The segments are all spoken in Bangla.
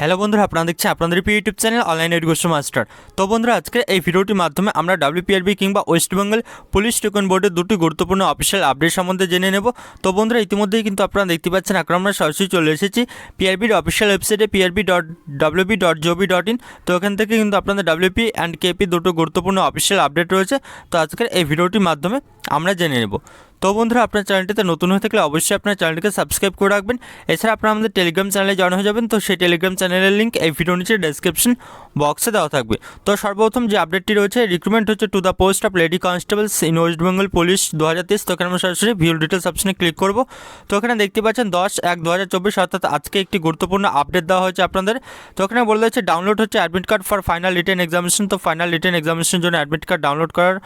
হ্যালো বন্ধুরা, আপনারা দেখছেন আপনাদের প্রিয় YouTube channel online education master. তো বন্ধুরা আজকে এই ভিডিওটির মাধ্যমে আমরা ডাব্লিউপিআরবি কিংবা ওয়েস্ট বেঙ্গল পুলিশ টিকন বোর্ডের দুটি গুরুত্বপূর্ণ অফিসিয়াল আপডেট সম্বন্ধে জেনে নেব। তো বন্ধুরা, ইতিমধ্যেই কিন্তু আপনারা দেখতে পাচ্ছেন, এখন আমরা সরাসরি চলে এসেছি পিআরবির অফিসিয়াল ওয়েবসাইটে PRB dot WB dot GOV dot in তো এখান থেকে কিন্তু আপনাদের ডাব্লিউপি অ্যান্ড কেপি দুটো গুরুত্বপূর্ণ অফিসিয়াল আপডেট রয়েছে। তো আজকের এই ভিডিওটির মাধ্যমে আমরা জেনে নেব। তো বন্ধুরা, আপনার চ্যানেলটিতে নতুন হয়ে থাকলে অবশ্যই আপনার চ্যানেলটিকে সাবস্ক্রাইব করে রাখবেন। এছাড়া আপনারা আমাদের টেলিগ্রাম চ্যানেলে জয়েন হয়ে যাবেন। তো সেই টেলিগ্রাম চ্যানেলের লিঙ্ক এই ভিডিও নিচে ডেসক্রিপশন বক্সে দেওয়া থাকবে। তো সর্বপ্রথম যে আপডেটটি রয়েছে রিক্রুটমেন্ট হচ্ছে to the post of lady constables in West Bengal police দু হাজার তেইশ। তো এখানে আমরা সরাসরি ভিউল ডিটেলস অপশনে ক্লিক করব। তো এখানে দেখতে পাচ্ছেন দশ, এক দু হাজার চব্বিশ, অর্থাৎ আজকে একটি গুরুত্বপূর্ণ আপডেট দেওয়া হয়েছে আপনাদের। তো এখানে বলে দিচ্ছে ডাউনলোড হচ্ছে admit card for final written examination তো ফাইনাল রিটেন এক্সামিনেশনের জন্য অ্যাডমিট কার্ড ডাউনলোড করার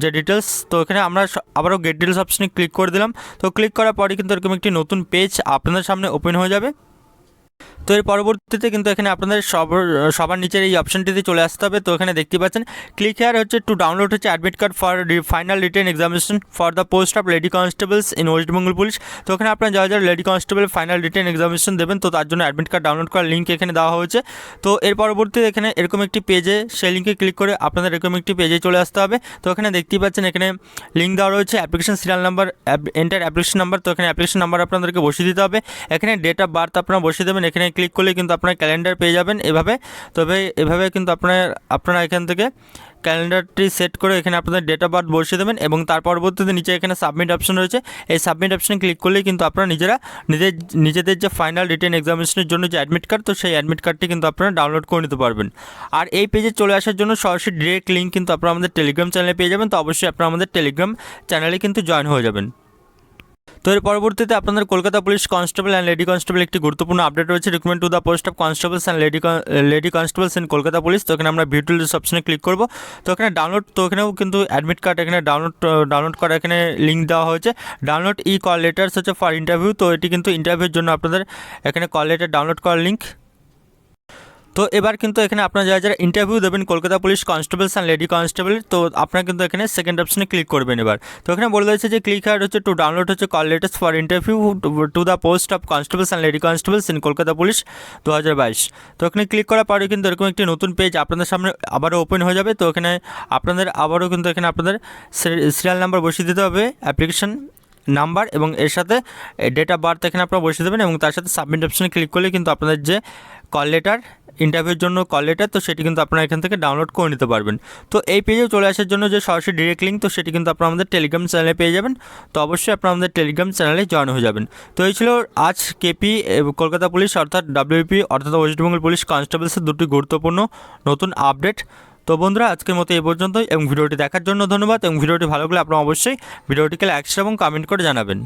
যে ডিটেলস তো এখানে আমরা আবারও গেট ডিটেলস অপশনে ক্লিক করে দিলাম। তো ক্লিক করার পরে কিন্তু এরকম একটি নতুন পেজ আপনাদের সামনে ওপেন হয়ে যাবে। তো এর পরবর্তীতে কিন্তু এখানে আপনাদের সব সবার নিচের এই অপশনটিতে চলে আসতে হবে। তো এখানে দেখতে পাচ্ছেন ক্লিক হেয়ার হচ্ছে টু ডাউনলোড হচ্ছে admit card for final written examination for the post of lady constables in West Bengal police তো এখানে আপনারা যারা যারা lady constable final written examination দেবেন, তো তার জন্য অ্যাডমিট কার্ড ডাউনলোড করার লিঙ্ক এখানে দেওয়া হয়েছে। তো এর পরবর্তীতে এখানে এরকম একটি পেজে সেই লিঙ্কে ক্লিক করে আপনাদের এরকম একটি পেজে চলে আসতে হবে। তো এখানে দেখতেই পাচ্ছেন, এখানে লিঙ্ক দেওয়া রয়েছে application serial number enter application number তো এখানে অ্যাপ্লিকেশন নাম্বার আপনাদেরকে বসিয়ে দিতে হবে। এখানে ডেট অফ বার্থ আপনারা বসিয়ে দেবেন, এখানে ক্লিক করলে কিন্তু আপনার ক্যালেন্ডার পেয়ে যাবেন এভাবে। তবে এভাবে কিন্তু আপনার, আপনারা এখান থেকে ক্যালেন্ডারটি সেট করে এখানে আপনাদের ডেট অফ বার্থ বসিয়ে দেবেন এবং তার পরবর্তীতে নিচে এখানে সাবমিট অপশন রয়েছে। এই সাবমিট অপশনে ক্লিক করলেই কিন্তু আপনারা নিজেরা, নিজের, নিজেদের যে ফাইনাল রিটেন এক্সামিনেশনের জন্য যে অ্যাডমিট কার্ড তো সেই অ্যাডমিট কার্ডটি কিন্তু আপনারা ডাউনলোড করে নিতে পারবেন। আর এই পেজে চলে আসার জন্য সরাসরি ডিরেক্ট লিঙ্ক কিন্তু আপনারা আমাদের টেলিগ্রাম চ্যানেলে পেয়ে যাবেন। তো অবশ্যই আপনারা আমাদের টেলিগ্রাম চ্যানেলে কিন্তু জয়েন হয়ে যাবেন। তো এর পরবর্তীতে আপনাদের Kolkata police constable and lady constable একটি গুরুত্বপূর্ণ আপডেট রয়েছে। Recruitment to the post of constables and lady lady constables in Kolkata police. তো এখানে আমরা ভিডিও অপশনে ক্লিক করব। তো এখানে ডাউনলোড তো এখানেও কিন্তু অ্যাডমিট কার্ড এখানে ডাউনলোড ডাউনলোড করা এখানে লিঙ্ক দেওয়া হয়েছে। ডাউনলোড ই কল লেটার্স হচ্ছে ফর ইন্টারভিউ তো এটি কিন্তু ইন্টারভিউর জন্য আপনাদের এখানে কল লেটার ডাউনলোড করার লিঙ্ক তো এবার কিন্তু এখানে আপনারা যারা যারা ইন্টারভিউ দেবেন Kolkata police constables and lady constable তো আপনারা কিন্তু এখানে সেকেন্ড অপশনে ক্লিক করবেন এবার। তো এখানে বলে দিয়েছে যে ক্লিক হার্ড হচ্ছে টু ডাউনলোড হচ্ছে call letters for interview to the post of constables and lady constables in Kolkata police দু হাজার বাইশ। তো এখানে ক্লিক করার পরে কিন্তু এরকম একটি নতুন পেজ আপনাদের সামনে আবারও ওপেন হয়ে যাবে। তো এখানে আপনাদের আবারও কিন্তু এখানে আপনাদের সিরিয়াল নাম্বার বসিয়ে দিতে হবে অ্যাপ্লিকেশন নাম্বার এবং এর সাথে ডেট অফ বার্থ এখানে আপনারা বসিয়ে দেবেন এবং তার সাথে সাবমিট অপশনে ক্লিক করলে কিন্তু আপনাদের যে কল লেটার ইন্টারভিউর জন্য কল লেটার তো সেটি কিন্তু আপনারা এখান থেকে ডাউনলোড করে নিতে পারবেন। তো এই পেজেও চলে আসার জন্য যে সরাসরি ডিরেক্ট লিঙ্ক তো সেটি কিন্তু আপনারা আমাদের টেলিগ্রাম চ্যানেলে পেয়ে যাবেন। তো অবশ্যই আপনারা আমাদের টেলিগ্রাম চ্যানেলে জয়েন হয়ে যাবেন। তো এই ছিল আজ কেপি কলকাতা পুলিশ, অর্থাৎ ডাব্লিউপি অর্থাৎ ওয়েস্টবেঙ্গল পুলিশ কনস্টেবলসের দুটি গুরুত্বপূর্ণ নতুন আপডেট তো বন্ধুরা, আজকের মতো এই পর্যন্তই এবং ভিডিওটি দেখার জন্য ধন্যবাদ এবং ভিডিওটি ভালো লাগলে আপনারা অবশ্যই ভিডিওটিকে লাইক এবং কমেন্ট করে জানাবেন।